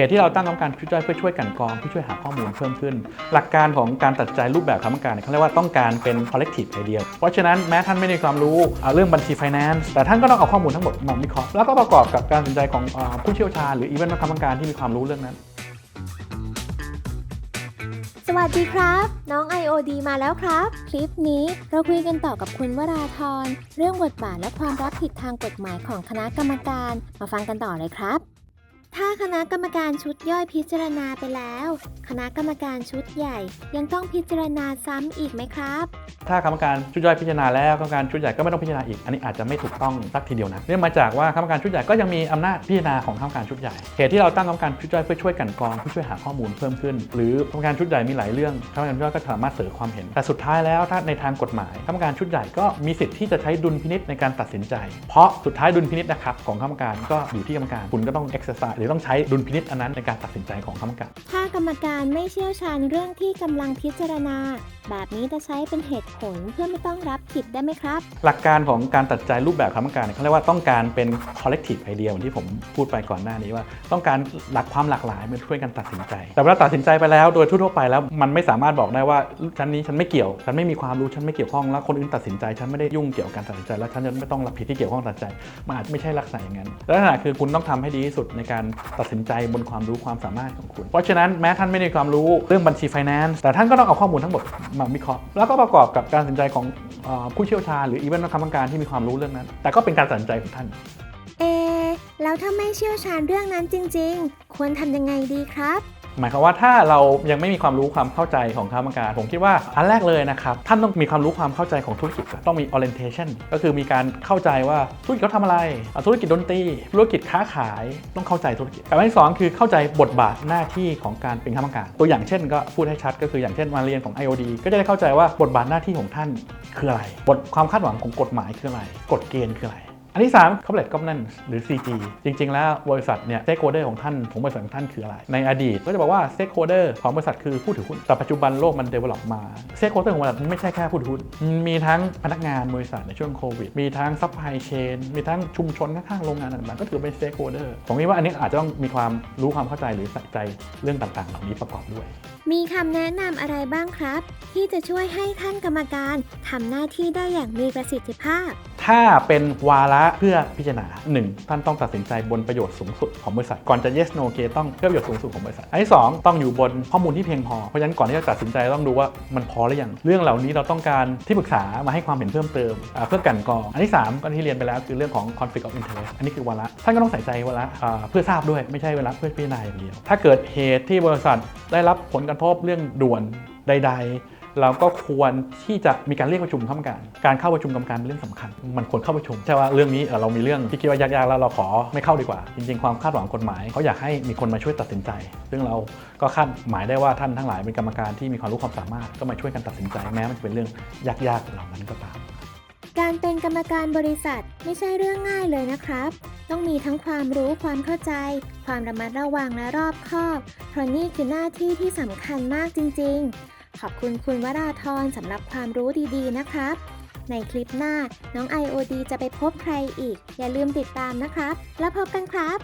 เหตุที่เราตั้งกรรมการชุดย่อยเพื่อช่วยกันกรองเพื่อช่วยหาข้อมูลเพิ่มขึ้น หลักการของการตัดใจรูปแบบคณะกรรมการเขาเรียกว่าต้องการเป็น collective idea เพราะฉะนั้นแม้ท่านไม่ได้ความรู้เรื่องบัญชี finance แต่ท่านก็ต้องเอาข้อมูลทั้งหมดมาวิเคราะห์แล้วก็ประกอบกับการตัดสินใจของผู้เชี่ยวชาญหรืออีเวนต์กรรมการที่มีความรู้เรื่องนั้นสวัสดีครับ น้อง IOD มาแล้วครับ คลิปนี้เราคุยกันต่อกับคุณวราธรเรื่องบทบาทและความรับผิดทางกฎหมายของคณะกรรมการ มาฟังกันต่อเลยครับ ถ้าคณะกรรมการชุดย่อยพิจารณาไปแล้ว คณะกรรมการชุดใหญ่ยังต้องพิจารณาซ้ำอีกไหมครับ ถ้ากรรมการชุดย่อยพิจารณาแล้วกรรมการชุดใหญ่ก็ไม่ต้องพิจารณาอีก อันนี้อาจจะไม่ถูกต้องสักทีเดียวนะ เนื่องมาจากว่ากรรมการชุดใหญ่ก็ยังมีอำนาจพิจารณาของกรรมการชุดใหญ่ เหตุที่เราตั้งกรรมการชุดย่อยเพื่อช่วยกันกรองเพื่อช่วยหาข้อมูลเพิ่มขึ้น หรือกรรมการชุดใหญ่มีหลายเรื่องกรรมการชุดย่อยก็สามารถเสนอความเห็น แต่สุดท้ายแล้วถ้าในทางกฎหมายกรรมการชุดใหญ่ก็มีสิทธิ์ที่จะใช้ดุลพินิษในการตัดสินใจ เพราะสุดท้ายดุลพินิษนะครับของกรรมการก็อยู่ที่กรรมการคุณก็ต้อง exercise หรือต้องใช้ดุลพินิษอันนั้นในการตัดสินใจของกรรมการากรรมการไม่เชี่ยวชาญเรื่องที่กำลังพิจารณา แบบนี้จะใช้เป็นเหตุผลเพื่อไม่ต้องรับผิดได้ไหมครับ หลักการของการตัดใจรูปแบบคณะกรรมการเนี่ยเขาเรียกว่าต้องการเป็น collective idea เหมือนที่ผมพูดไปก่อนหน้านี้ว่า ต้องการหลักความหลากหลายมาช่วยกันตัดสินใจ แต่เวลาตัดสินใจไปแล้วโดยทั่วๆไปแล้วมันไม่สามารถบอกได้ว่าฉันนี้ฉันไม่เกี่ยวฉันไม่มีความรู้ฉันไม่เกี่ยวข้องแล้วคนอื่นตัดสินใจฉันไม่ได้ยุ่งเกี่ยวกับการตัดสินใจแล้วฉันจะไม่ต้องรับผิดที่เกี่ยวข้องตัดสินใจมันอาจไม่ใช่ลักษณะอย่างนั้นลักษณะคือคุณต้องทำให้ดีที่สุดในการตัดสินใจบนความรู้ความสามารถของคุณ เพราะฉะนั้นแม้ท่านไม่ได้ความรู้เรื่องบัญชี finance แต่ท่านก็ต้องเอาข้อมูลทั้งหมดมาวิเคราะห์แล้วก็ประกอบกับการตัดสินใจของอผู้เชี่ยวชาญหรืออีเวนต์คณะกรรการที่มีความรู้เรื่องนั้น แต่ก็เป็นการตัดสินใจของท่านเอแล้วถ้าไม่เชี่ยวชาญเรื่องนั้นจริง ๆ ควรทำยังไงดีครับ หมายความว่าถ้าเรายังไม่มีความรู้ความเข้าใจของคณะกรรมการผมคิดว่าอันแรกเลยนะครับท่านต้องมีความรู้ความเข้าใจของธุรกิจต้องมี orientation ก็คือมีการเข้าใจว่าธุรกิจเขาทำอะไร ธุรกิจดนตรีธุรกิจค้าขายต้องเข้าใจธุรกิจแต่อันที่สองคือเข้าใจบทบาทหน้าที่ของการเป็นคณะกรรมการตัวอย่างเช่น ก็พูดให้ชัดก็คืออย่างเช่นมาเรียนของ IOD ก็จะได้เข้าใจว่าบทบาทหน้าที่ของท่านคืออะไร บทความคาดหวังของกฎหมายคืออะไร กฎเกณฑ์คืออะไร อันที่ 3 corporate governance หรือ CG จริง ๆ แล้วบริษัทเนี่ย stakeholder ของท่านของบริษัทของท่านคืออะไร ในอดีตก็จะบอกว่า stakeholder ของบริษัทคือผู้ถือหุ้น แต่ปัจจุบันโลกมัน develop มา stakeholder ของบริษัทมันไม่ใช่แค่ผู้ถือหุ้น มีทั้งพนักงานบริษัทในช่วงโควิด มีทั้ง supply chain มีทั้งชุมชนข้างๆ โรงงานต่างๆ ก็ถือเป็น stakeholder ผมคิดว่าอันนี้อาจจะต้องมีความรู้ความเข้าใจหรือใส่ใจเรื่องต่างๆ เหล่านี้ประกอบด้วย มีคำแนะนำอะไรบ้างครับ ที่จะช่วยให้ท่านกรรมการทำหน้าที่ได้อย่างมีประสิทธิภาพ ถ้าเป็นวาระเพื่อพิจารณา 1. ท่านต้องตัดสินใจบนประโยชน์สูงสุดของบริษัท ก่อนจะ yes no okay ต้องเพื่อประโยชน์สูงสุดของบริษัทอันที่2ต้องอยู่บนข้อมูลที่เพียงพอ เพราะฉะนั้นก่อนที่จะตัดสินใจต้องดูว่ามันพอหรือยัง เรื่องเหล่านี้เราต้องการที่ปรึกษามาให้ความเห็นเพิ่มเติมเพื่อกันกรอง อันที่3ก็ที่เรียนไปแล้วคือเรื่องของ conflict of interest อันนี้คือวาระท่านก็ต้องใส่ใจวาระเพื่อทราบด้วยไม่ใช่เวลาเพื่อพิจารณาอย่างเดียว ถ้าเกิดเหตุที่บริษัทได้รับผลกระทบเรื่องด่วนใดๆ เราก็ควรที่จะมีการเรียกประชุมกรรมการ การเข้าประชุมกรรมการเป็นเรื่องสำคัญ มันควรเข้าประชุมใช่ว่าเรื่องนี้เอ่อเรามีเรื่องที่คิดว่ายากๆแล้วเราขอไม่เข้าดีกว่า จริง ๆ ความคาดหวังกฎหมายเขาอยากให้มีคนมาช่วยตัดสินใจ ซึ่งเราก็คาดหมายได้ว่าท่านทั้งหลายเป็นกรรมการที่มีความรู้ความสามารถก็มาช่วยกันตัดสินใจแม้มันจะเป็นเรื่องยากๆเหล่านั้นก็ตามการเป็นกรรมการบริษัทไม่ใช่เรื่องง่ายเลยนะครับ ต้องมีทั้งความรู้ความเข้าใจ ความระมัดระวังและรอบคอบ เพราะนี่คือหน้าที่ที่สำคัญมากจริง ๆ ขอบคุณคุณวราธรสำหรับความรู้ดีๆ นะครับ ในคลิปหน้าน้อง IOD จะไปพบใครอีก อย่าลืมติดตามนะครับ แล้วพบกันครับ